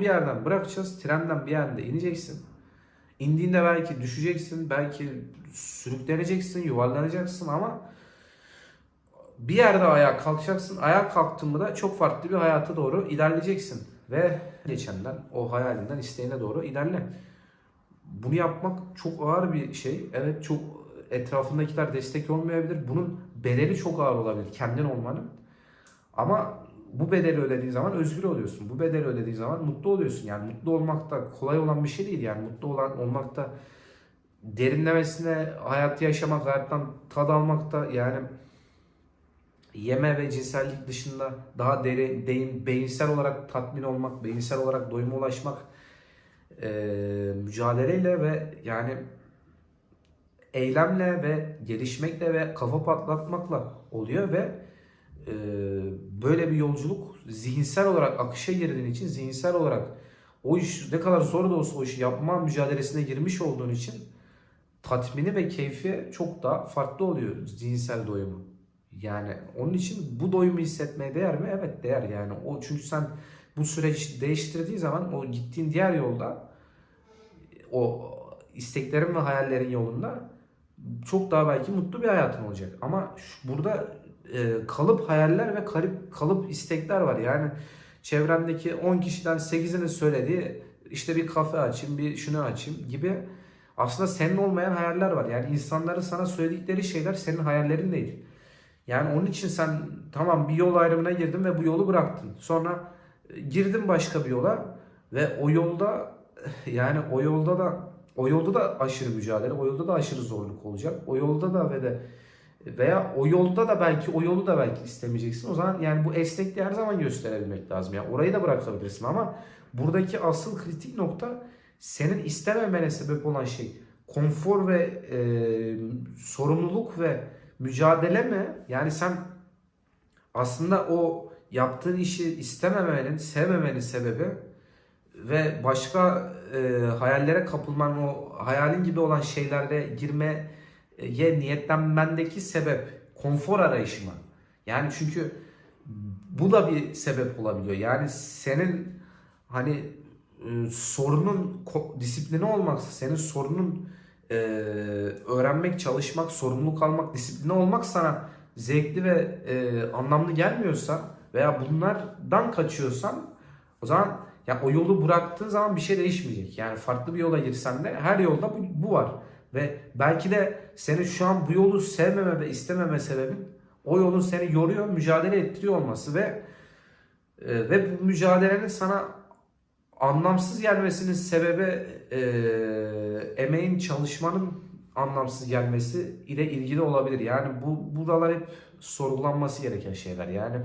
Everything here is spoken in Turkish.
Bir yerden bırakacağız. Trenden bir yerde ineceksin. İndiğinde belki düşeceksin. Belki sürükleneceksin. Yuvarlanacaksın ama bir yerde ayağa kalkacaksın. Ayağa kalktığında da çok farklı bir hayata doğru ilerleyeceksin. Ve geçenden o hayalinden isteğine doğru ilerle. Bunu yapmak çok ağır bir şey. Evet çok etrafındakiler destek olmayabilir. Bunun bedeli çok ağır olabilir kendin olmanın. Ama bu bedeli ödediğin zaman özgür oluyorsun. Bu bedeli ödediğin zaman mutlu oluyorsun. Yani mutlu olmak da kolay olan bir şey değil. Yani mutlu olan olmak da derinlemesine hayatı yaşamak, hayattan tad almak da yani yeme ve cinsellik dışında daha derin, derin beyinsel olarak tatmin olmak, beyinsel olarak doyuma ulaşmak eee, mücadeleyle ve yani eylemle ve gelişmekle ve kafa patlatmakla oluyor ve eee, böyle bir yolculuk zihinsel olarak akışa girdiğin için zihinsel olarak o iş ne kadar zor da olsa o işi yapma mücadelesine girmiş olduğun için tatmini ve keyfi çok daha farklı oluyor zihinsel doyumu. Yani onun için bu doyumu hissetmeye değer mi? Evet değer yani. O çünkü sen bu süreç değiştirdiği zaman o gittiğin diğer yolda o isteklerin ve hayallerin yolunda çok daha belki mutlu bir hayatın olacak. Ama şu- burada e, kalıp hayaller ve kalıp kalıp istekler var. Yani çevrendeki 10 kişiden 8'inin söylediği işte bir kafe açayım, bir şunu açayım gibi aslında senin olmayan hayaller var. Yani insanların sana söyledikleri şeyler senin hayallerin değil. Yani onun için sen tamam bir yol ayrımına girdin ve bu yolu bıraktın. Sonra e, girdin başka bir yola ve o yolda yani o yolda da o yolda da aşırı mücadele, o yolda da aşırı zorluk olacak. O yolda da ve de veya o yolda da belki o yolu da belki istemeyeceksin. O zaman yani bu esnekliği her zaman gösterebilmek lazım. Yani orayı da bırakabilirsin ama buradaki asıl kritik nokta senin istememene sebep olan şey konfor ve e, sorumluluk ve mücadele mi? Yani sen aslında o yaptığın işi istememenin, sevmemenin sebebi ve başka e, hayallere kapılman, o hayalin gibi olan şeylere girmeye niyetlenmendeki sebep konfor arayışı? Yani çünkü bu da bir sebep olabiliyor. Yani senin hani e, sorunun disiplini olmaksa, senin sorunun e, öğrenmek, çalışmak, sorumluluk almak, disiplini olmak sana zevkli ve e, anlamlı gelmiyorsa veya bunlardan kaçıyorsan o zaman ya o yolu bıraktığın zaman bir şey değişmeyecek. Yani farklı bir yola girsen de her yolda bu, bu var. Ve belki de senin şu an bu yolu sevmeme ve istememe sebebin o yolun seni yoruyor, mücadele ettiriyor olması ve e, ve bu mücadelenin sana anlamsız gelmesinin sebebi e, emeğin, çalışmanın anlamsız gelmesi ile ilgili olabilir. Yani bu buralar hep sorgulanması gereken şeyler. Yani